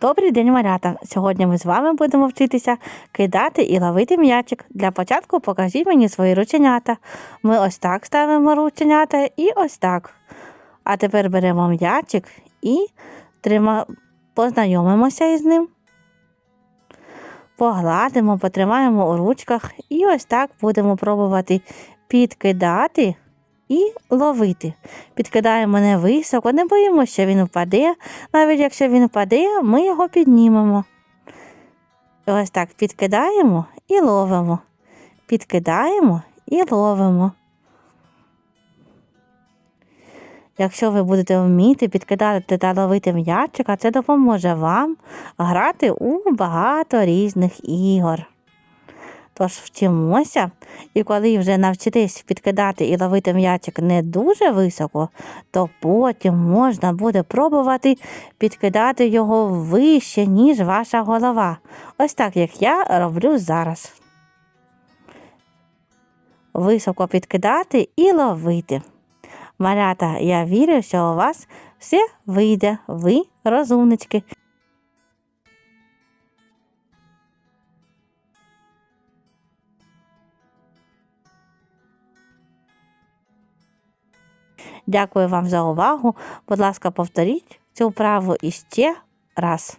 Добрий день, малята! Сьогодні ми з вами будемо вчитися кидати і ловити м'ячик. Для початку покажіть мені свої рученята. Ми ось так ставимо рученята і ось так. А тепер беремо м'ячик і трима... познайомимося із ним. Погладимо, потримаємо у ручках і ось так будемо пробувати підкидати і ловити. Підкидаємо не високо, не боїмося, що він впаде. Навіть якщо він впаде, ми його піднімемо. Ось так підкидаємо і ловимо. Підкидаємо і ловимо. Якщо ви будете вміти підкидати та ловити м'ячика, це допоможе вам грати у багато різних ігор. Тож вчимося, і коли вже навчитесь підкидати і ловити м'ячик не дуже високо, то потім можна буде пробувати підкидати його вище, ніж ваша голова. Ось так, як я роблю зараз. Високо підкидати і ловити. Малята, я вірю, що у вас все вийде. Ви розумнички. Дякую вам за увагу. Будь ласка, повторіть цю вправу іще раз.